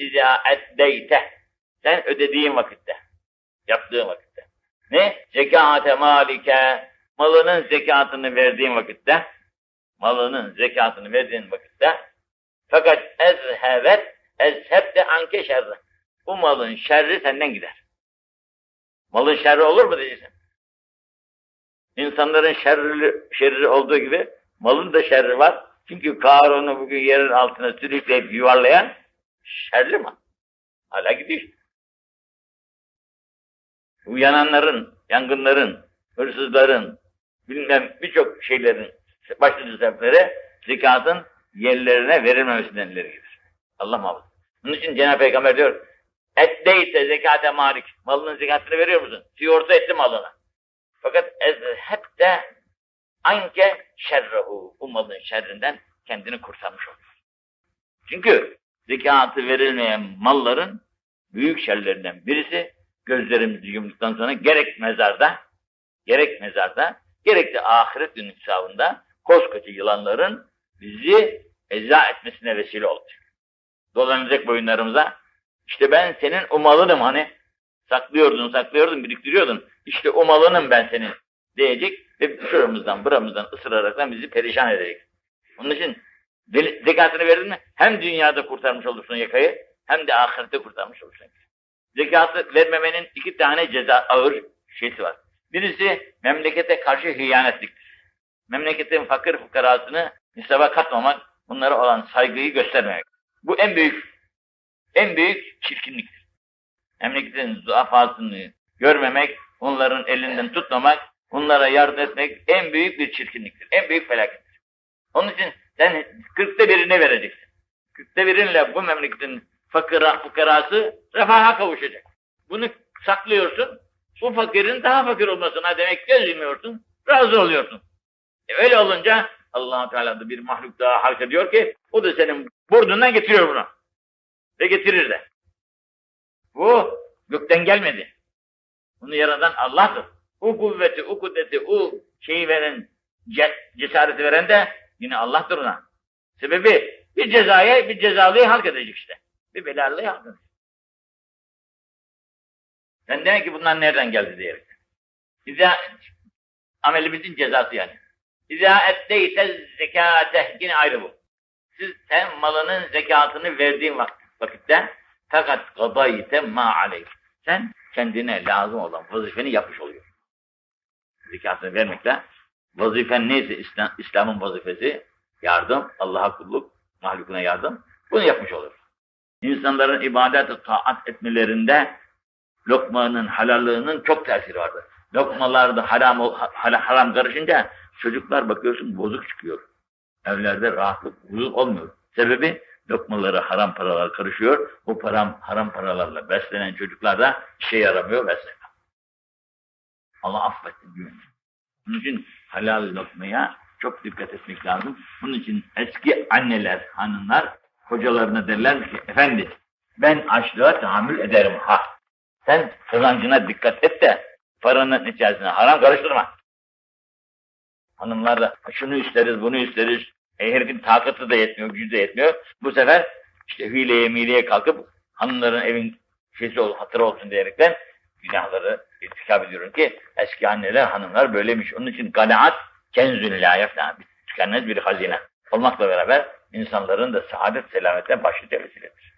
İzâ eddeyte. Sen ödediğin vakitte. Yaptığın vakitte. Ne? Zekâte malike. Malının zekatını verdiğin vakitte. Malının zekatını verdiğin vakitte. Fakat ezhevet, ezheb de anke. Bu malın şerri senden gider. Malın şerri olur mu diyeceksin? İnsanların şerri, şerri olduğu gibi malın da şerri var. Çünkü Karun'u bugün yerin altına sürükleyip yuvarlayan şerli mal. Hala gidiyor. Bu yananların, yangınların, hırsızların, bilmem birçok şeylerin başlıca sebepleri zekatın yerlerine verilmemesinden ileri gelir. Allah muhafaza. Bunun için Cenab-ı Peygamber diyor, et değilse zekate malik, malının zekatını veriyor musun? Sigorta etti malına. Fakat hep de anke şerrehu, bu malın şerrinden kendini kurtarmış oluyor. Çünkü zekatı verilmeyen malların büyük şerlerinden birisi gözlerimizi yumduktan sonra gerek mezarda, gerek mezarda, gerek de ahiret günü hesabında koskoca yılanların bizi eza etmesine vesile olacak. Dolanacak boyunlarımıza. İşte ben senin umalınım hani. Saklıyordun, saklıyordun, biriktiriyordun. İşte umalınım ben senin diyecek ve şuramızdan, buramızdan ısıraraktan bizi perişan edecek. Onun için zekatını verdin mi hem dünyada kurtarmış olursun yakayı hem de ahirette kurtarmış olursun. Zekatı vermemenin iki tane ceza ağır şeysi var. Birisi memlekete karşı hıyanetliktir. Memleketin fakir fukarasını nisaba katmamak, bunlara olan saygıyı göstermemek. Bu en büyük, en büyük çirkinliktir. Memleketin zuafasını görmemek, onların elinden tutmamak, onlara yardım etmek en büyük bir çirkinliktir. En büyük felakettir. Onun için sen kırkta birine vereceksin. Kırkta birinle bu memleketin fakira, fukarası refaha kavuşacak. Bunu saklıyorsun, bu fakirin daha fakir olmasına demek göz yumuyorsun, razı oluyorsun. E öyle olunca allah Teala da bir mahluk daha halk ediyor ki o da senin burnundan getiriyor bunu. Ve getirir de. Bu gökten gelmedi. Bunu yaradan Allah'tır. O kuvveti, o kudreti, o şeyi veren, cesareti veren de yine Allah'tır ona. Sebebi bir cezaya, bir cezalıyı halk edecek işte. Bir belalıyı halk edecek. Sen demek ki bunlar nereden geldi diyerek. İza, amelimizin cezası yani. İza etteyte zekate, yine ayrı bu. Siz sen malının zekatını verdiğin vakit, vakitte fakat gadayte ma aleyk. Sen kendine lazım olan vazifeni yapmış oluyor. Zekatını vermekle vazifen neyse İslam, İslam'ın vazifesi yardım, Allah'a kulluk, mahlukuna yardım. Bunu yapmış olur. İnsanların ibadet taat etmelerinde lokmanın halallığının çok tesiri vardır. Lokmalarda haram, haram karışınca çocuklar bakıyorsun bozuk çıkıyor. Evlerde rahatlık, huzur olmuyor. Sebebi lokmaları haram paralar karışıyor. Bu param, haram paralarla beslenen çocuklar da işe yaramıyor besleniyor. Allah affetsin güven. Bunun için halal lokmaya çok dikkat etmek lazım. Bunun için eski anneler, hanımlar kocalarına derler ki efendi ben açlığa tahammül ederim ha. Sen kazancına dikkat et de paranın içerisine haram karıştırma. Hanımlar da şunu isteriz, bunu isteriz. E, herifin takatı da yetmiyor, gücü de yetmiyor. Bu sefer işte hileye mileye kalkıp hanımların evin şeysi ol, hatırı olsun diyerekten günahları irtikap ediyorum ki eski anneler, hanımlar böylemiş. Onun için kanaat kenzün la yefna. Tükenmez bir hazine olmakla beraber insanların da saadet selametten başlıca vesiledir.